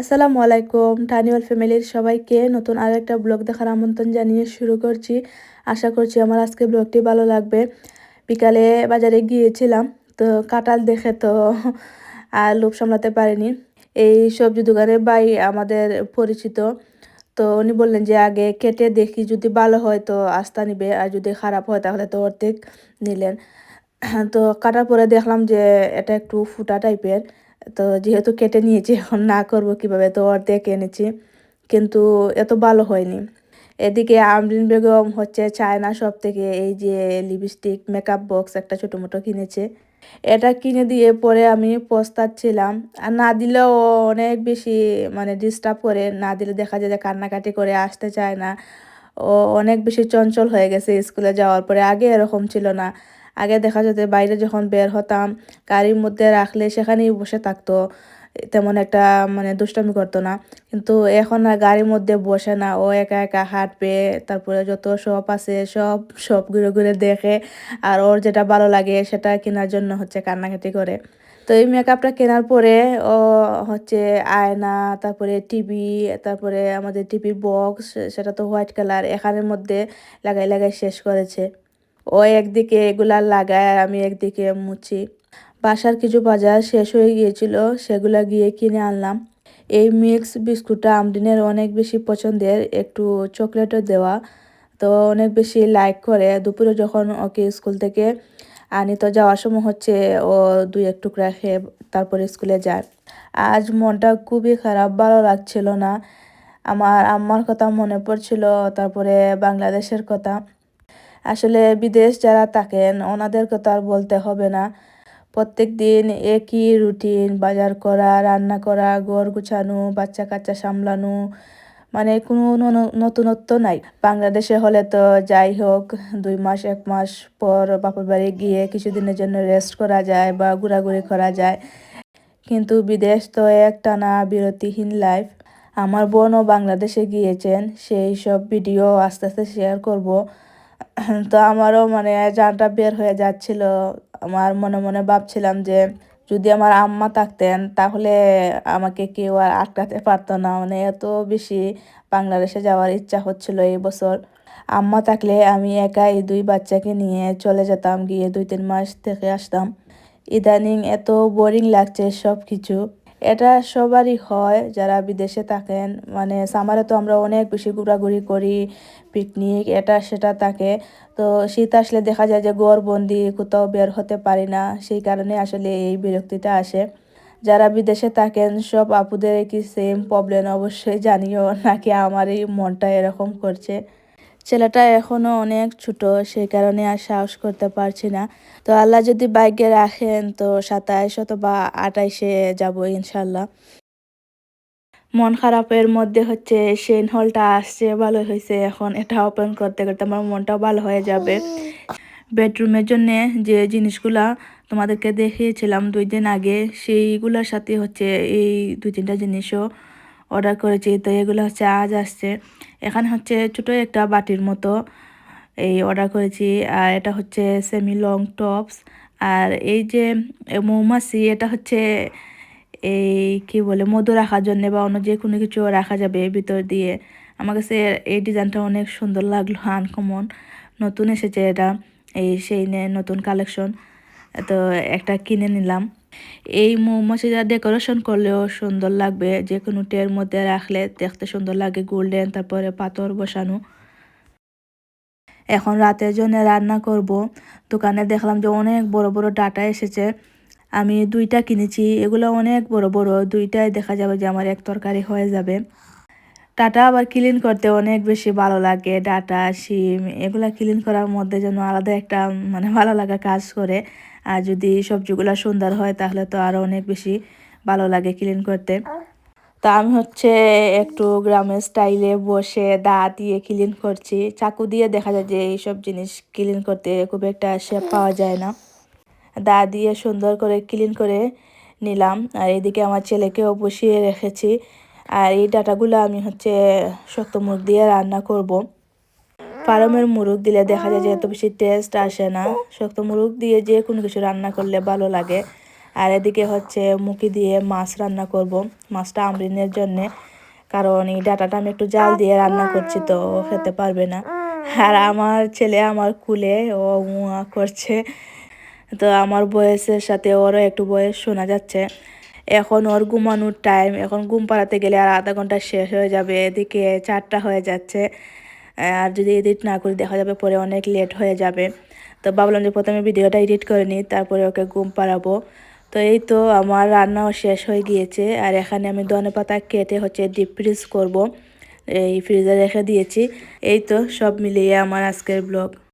আসসালামু আলাইকুম। টানিওয়াল ফ্যামিলির সবাইকে নতুন আর একটা ব্লগ দেখার আমন্ত্রণ জানিয়ে শুরু করছি। আশা করছি আমার আজকে ব্লগটি ভালো লাগবে। বিকালে বাজারে গিয়েছিলাম, তো কাঁঠাল দেখে তো আর লোভ সামলাতে পারিনি। এই সবজি দোকানে বাই আমাদের পরিচিত, তো উনি বললেন যে আগে কেটে দেখি, যদি ভালো হয় তো আস্থা নিবে, আর যদি খারাপ হয় তাহলে তো অর্ধেক নিলেন। তো কাটার পরে দেখলাম যে এটা একটু ফুটা টাইপের তো যেহেতু কেটে নিয়েছি, এখন না করব কীভাবে, তো অর্ধেক এনেছি, কিন্তু এত ভালো হয়নি। এদিকে আমরিন বেগম হচ্ছে চায়না সব থেকে এই যে লিপস্টিক মেকআপ বক্স একটা ছোটো মোটো কিনেছে। এটা কিনে দিয়ে পরে আমি পস্তাচ্ছিলাম। আর না দিলেও অনেক বেশি মানে ডিস্টার্ব করে, না দিলে দেখা যায় যে কান্নাকাটি করে আসতে চায় না। ও অনেক বেশি চঞ্চল হয়ে গেছে স্কুলে যাওয়ার পরে, আগে এরকম ছিল না। আগে দেখা যেত বাইরে যখন বের হতাম, গাড়ির মধ্যে রাখলে সেখানেই বসে থাকতো। তেমন একটা মানে দুষ্টামি করতো না। কিন্তু এখন আর গাড়ির মধ্যে বসে না, ও একা একা হাঁটবে, তারপরে যত শপ আছে সব সব ঘুরে ঘুরে দেখে, আর ওর যেটা ভালো লাগে সেটা কেনার জন্য হচ্ছে কান্নাকাটি করে। তো এই মেকআপটা কেনার পরে ও হচ্ছে আয়না, তারপরে টিভি তারপরে আমাদের টিভির বক্স সেটা তো হোয়াইট কালার এখানের মধ্যে লাগাই লাগাই শেষ করেছে। ও একদিকে এগুলা লাগায় আর আমি একদিকে মুছি। বাসার কিছু বাজার শেষ হয়ে গিয়েছিল, সেগুলা গিয়ে কিনে আনলাম। এই মিক্স বিস্কুটটা আমদিনের অনেক বেশি পছন্দের, একটু চকলেটও দেওয়া। তো অনেক বেশি লাইক করে, দুপুরে যখন ওকে স্কুল থেকে আনি, তো যাওয়ার সময় হচ্ছে ও দুই এক টুকরা খেয়ে তারপরে স্কুলে যায়। আজ মনটা খুবই খারাপ, ভালো লাগছিল না। আমার আম্মার কথা মনে পড়ছিল, তারপরে বাংলাদেশের কথা। আসলে বিদেশ যারা থাকেন ওনাদের কথা আর বলতে হবে না। প্রত্যেক দিন একই রুটিন বাজার করা, রান্না করা, ঘর গুছানো বাচ্চা কাচ্চা সামলানো মানে কোনো নতুনত্ব নাই। বাংলাদেশে হলে তো যাই হোক, দুই মাস, এক মাস পর বাপের বাড়ি গিয়ে কিছুদিনের জন্য রেস্ট করা যায় বা ঘোরাঘুরি করা যায়। কিন্তু বিদেশ তো একটানা বিরতিহীন লাইফ আমার বোনও বাংলাদেশে গিয়েছেন, সেই সব ভিডিও আস্তে আস্তে শেয়ার করব। তো আমারও মানে জানটা বের হয়ে যাচ্ছিল। আমার মনে মনে ভাবছিলাম যে, যদি আমার আম্মা থাকতেন, তাহলে আমাকে কেউ আর আটকাতে পারতো না। মানে এত বেশি বাংলাদেশে যাওয়ার ইচ্ছা হচ্ছিল এই বছর। আম্মা থাকলে আমি একাই দুই বাচ্চাকে নিয়ে চলে যেতাম, গিয়ে দুই তিন মাস থেকে আসতাম। ইদানিং এত বোরিং লাগছে সব কিছু এটা সবারই হয় যারা বিদেশে থাকেন। মানে সামারে তো আমরা অনেক বেশি ঘোরাঘুরি করি পিকনিক এটা সেটা থাকে। তো শীত আসলে দেখা যায় যে বন্দি কোথাও বের হতে পারি না, সেই কারণে আসলে এই বিরক্তিটা আসে। যারা বিদেশে থাকেন, সব আপুদের কি সেম প্রবলেম অবশ্যই জানিও, নাকি আমার এই মনটা এরকম করছে। ছেলেটা এখনও অনেক ছোট, সেই কারণে আর সাহস করতে পারছি না। তো আল্লাহ যদি বাইকে রাখেন তো সাতাইশ অথবা আটাইশে যাব ইনশাল্লাহ মন খারাপের মধ্যে হচ্ছে সেন হলটা আসছে ভালো হয়েছে এখন এটা ওপেন করতে করতে আমার মনটাও ভালো হয়ে যাবে। বেডরুমের জন্যে যে জিনিসগুলা তোমাদেরকে দেখিয়েছিলাম দুই দিন আগে, সেইগুলোর সাথে হচ্ছে এই দুই তিনটা জিনিসও অর্ডার করেছি। তো এগুলো হচ্ছে আজ আসছে। এখানে হচ্ছে ছোটো একটা বাটির মতো এই অর্ডার করেছি। আর এটা হচ্ছে সেমি লং টপস আর এই যে মৌমাছি, এটা হচ্ছে এই কি বলে, মধু রাখার জন্য বা অন্য যে কোনো কিছু রাখা যাবে ভিতর দিয়ে। আমার কাছে এই ডিজাইনটা অনেক সুন্দর লাগল আনকমন নতুন এসেছে এটা, এই সেই নতুন কালেকশন তো একটা কিনে নিলাম। এই মৌমাছিটা ডেকোরেশন করলেও সুন্দর লাগবে। যে কোনো টের মধ্যে রাখলে দেখতে সুন্দর লাগে গোল্ডেন তারপরে পাথর বসানো। এখন রাতের জন্য রান্না করব। দোকানে দেখলাম যে অনেক বড় বড় ডাটা এসেছে। আমি দুইটা কিনেছি, এগুলো অনেক বড় বড়, দুইটাই দেখা যাবে যে আমার এক তরকারি হয়ে যাবে। ডাটা আবার ক্লিন করতে অনেক বেশি ভালো লাগে, ডাটা শিম এগুলা ক্লিন করার মধ্যে যেন আলাদা একটা মানে ভালো লাগা কাজ করে। আর যদি সবজিগুলো সুন্দর হয় তাহলে তো আরও অনেক বেশি ভালো লাগে ক্লিন করতে। তা আমি হচ্ছে একটু গ্রামের স্টাইলে বসে দা দিয়ে ক্লিন করছি। চাকু দিয়ে দেখা যায় যে এইসব জিনিস ক্লিন করতে খুব একটা শেপ পাওয়া যায় না। দা দিয়ে সুন্দর করে ক্লিন করে নিলাম। আর এদিকে আমার ছেলেকেও বসিয়ে রেখেছি। আর এই ডাটাগুলো আমি হচ্ছে শক্ত মুখ দিয়ে রান্না করব। ফার্মের মুরগ দিলে দেখা যায় যে এত বেশি টেস্ট আসে না। শক্ত মুরগ দিয়ে যে কোনো কিছু রান্না করলে ভালো লাগে। আর এদিকে হচ্ছে মুখি দিয়ে মাছ রান্না করব, মাছটা আমরিনের জন্যে। কারণ এই ডাটাটা আমি একটু জাল দিয়ে রান্না করছি তো খেতে পারবে না। আর আমার ছেলে আমার কুলে, ও মুয়া করছে। তো আমার বয়সের সাথে ওরও একটু বয়স শোনা যাচ্ছে। এখন ওর ঘুমানোর টাইম এখন ঘুম পাড়াতে গেলে আর আধা ঘণ্টা শেষ হয়ে যাবে, এদিকে চারটা হয়ে যাচ্ছে। আর যদি এডিট না করি, দেখা যাবে পরে অনেক লেট হয়ে যাবে। তো ভাবলাম যে প্রথমে ভিডিওটা এডিট করে নিই, তারপরে ওকে ঘুম পাড়াবো। তো এই তো আমার রান্নাও শেষ হয়ে গিয়েছে, আর এখানে আমি ধনে পাতা কেটে হচ্ছে ডিপ ফ্রিজ করব। এই ফ্রিজে রেখে দিয়েছি। এই তো সব মিলিয়ে আমার আজকের ব্লগ